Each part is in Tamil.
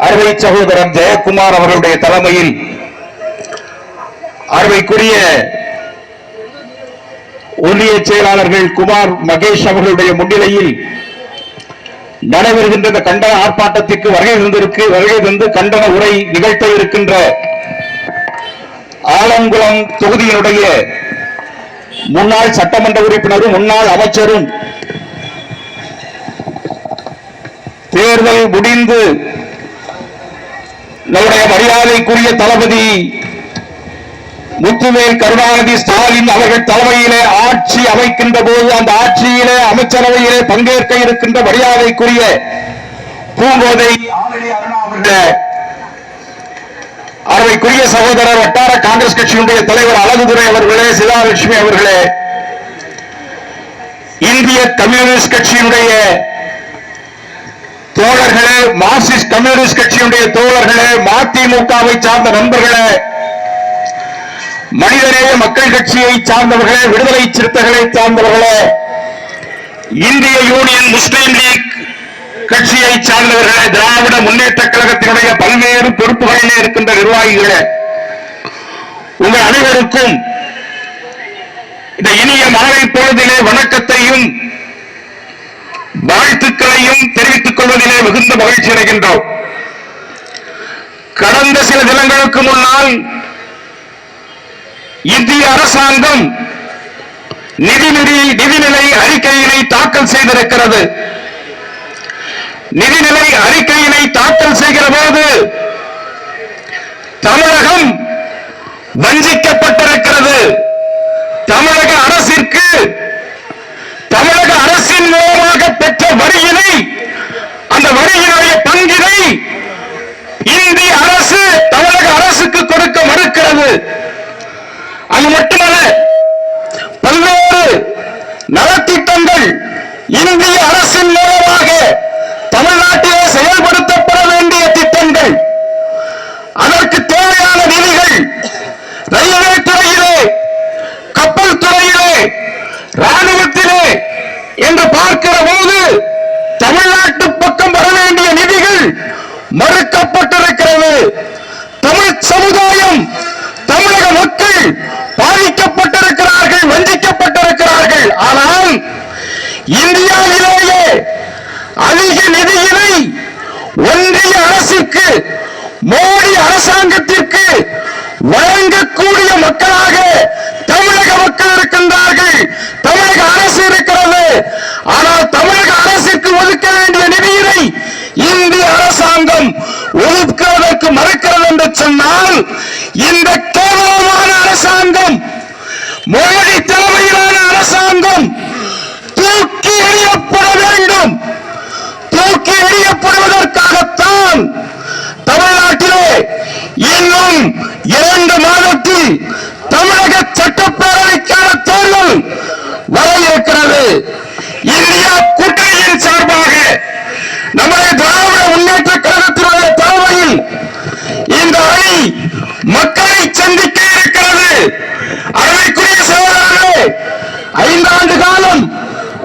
அறுவை சகோதரன் ஜெயக்குமார் அவர்களுடைய தலைமையில் அறுவைக்குரிய ஒன்றிய செயலாளர்கள் குமார் மகேஷ் அவர்களுடைய முன்னிலையில் நடைபெறுகின்ற இந்த கண்டன ஆர்ப்பாட்டத்திற்கு வருகை தந்திருக்கு வருகை தந்து கண்டன உரை நிகழ்த்த இருக்கின்ற ஆலங்குளம் தொகுதியினுடைய முன்னாள் சட்டமன்ற உறுப்பினரும் முன்னாள் அமைச்சரும் தேர்தல் முடிந்து நம்முடைய மரியாதைக்குரிய தளபதி முத்துவேல் கருணாநிதி ஸ்டாலின் அவர்கள் தலைமையிலே ஆட்சி அமைக்கின்ற போது அந்த ஆட்சியிலே அமைச்சரவையிலே பங்கேற்க இருக்கின்ற மரியாதைக்குரிய பூங்கோதை ஆரணி சகோதரர் வட்டார காங்கிரஸ் கட்சியினுடைய தலைவர் அழகுதுரை அவர்களே சிதாலட்சுமி அவர்களே இந்திய கம்யூனிஸ்ட் கட்சியினுடைய தோழர்களே மார்க்சிஸ்ட் கம்யூனிஸ்ட் கட்சியுடைய தோழர்களே மதிமுகவை சார்ந்த நண்பர்களே மனிதநேய மக்கள் கட்சியை சார்ந்தவர்களே விடுதலை சிறுத்தைகளை சார்ந்தவர்களே இந்திய யூனியன் முஸ்லீம் லீக் கட்சியை சார்ந்தவர்களே திராவிட முன்னேற்ற கழகத்தினுடைய பல்வேறு பொறுப்புகளிலே இருக்கின்ற நிர்வாகிகளே உங்கள் அனைவருக்கும் இந்த இனிய மாலை பொழுதிலே வணக்கத்தையும் வாழ்த்துக்களையும் தெரிவித்து கொள்வதிலே மிகுந்த மகிழ்ச்சி அடைகின்றோம். கடந்த சில தினங்களுக்கு முன்னால் இந்திய அரசாங்கம் நிதிநிதி நிதிநிலை அறிக்கையினை தாக்கல் செய்திருக்கிறது. நிதிநிலை அறிக்கையினை தாக்கல் செய்கிற போது தமிழகம் வஞ்சிக்கப்பட்டிருக்கிறது. தமிழக அரசிற்கு தமிழக அரசின் மூலமாக பெற்ற வரியினை அந்த வரியினுடைய பங்கினை இந்திய அரசு தமிழக அரசுக்கு கொடுக்க மறுக்கிறது. அது மட்டுமல்ல பல்வேறு நலத்திட்டங்கள் இந்திய அரசின் மூலமாக தமிழ்நாட்டிலே செயல்படுத்தப்பட வேண்டிய திட்டங்கள். அதற்கு தேவையான நிதிகள் ரயில்வே துறையிலே கப்பல் துறையிலே ராணுவத்திலே என்று பார்க்கிற மறுக்கப்பட்டிருக்கிறது. தமிழ் சமுதாயம் தமிழக மக்கள் பாதிக்கப்பட்டிருக்கிறார்கள் வஞ்சிக்கப்பட்டிருக்கிறார்கள். ஆனால் இந்தியாவிலேயே அதிக நிதியினை ஒன்றிய அரசுக்கு மோடி அரசாங்கத்திற்கு வழங்கக்கூடிய மக்களாக தமிழக மக்கள் இருக்கின்றார்கள். தமிழக அரசு இருக்கிறது. ஆனால் தமிழக அரசுக்கு ஒதுக்க வேண்டிய நிதியினை இந்திய அரசாங்கம் ஒதுக்குவதற்கு மறுக்கிறது என்று சொன்னால் இந்த கேவலமான அரசாங்கம் மோடி தலைமையிலான அரசாங்கம் தூக்கி எறியப்பட வேண்டும். தூக்கி எறியப்படுவதற்காகத்தான் தமிழ்நாட்டிலே இன்னும் இரண்டு மாதத்தில் தமிழக சட்டப்பேரவைக்கான தேர்தல் வர இருக்கிறது.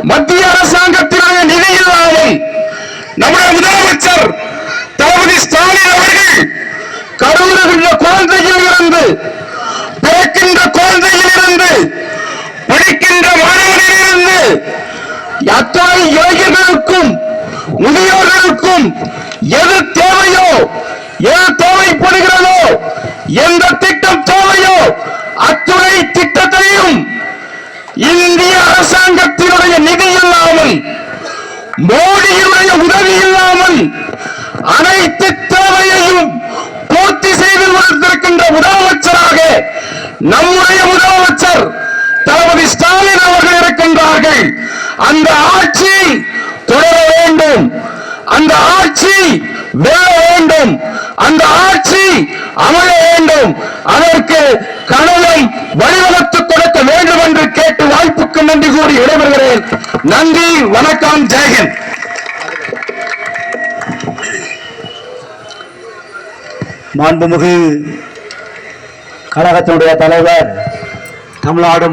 மத்திய அரசாங்கத்தினுடைய நிதி இல்லாமல் நம்முடைய முதலமைச்சர் தளபதி ஸ்டாலின் அவர்கள் கருவுறுகின்ற குழந்தையில் இருந்து பிறக்கின்ற குழந்தையில் இருந்து படிக்கின்ற மாணவனில் இருந்து அத்தனை இளைஞர்களுக்கும் முதியோர்களுக்கும் எது தேவையோ எது தேவைப்படுகிறதோ எந்த திட்டம் தேவையோ அரசாங்கத்தினுடைய நிதி இல்லாமல் மோடியினுடைய உதவி இல்லாமல் அனைத்து தேவையையும் பூர்த்தி செய்து கொடுத்திருக்கின்ற முதலமைச்சராக நம்முடைய முதலமைச்சர் தளபதி ஸ்டாலின் அவர்கள் இருக்கின்றார்கள். அந்த ஆட்சி தொடர வேண்டும். அந்த ஆட்சி வெல்ல வேண்டும். அந்த ஆட்சி அமல வேண்டும். அதற்கு கணவன் வழிவகுத்து நன்றி கூறி விடைபெறுகிறேன். நன்றி வணக்கம் ஜெயகன் மாண்புமிகு கழகத்தினுடைய தலைவர் தமிழ்நாடு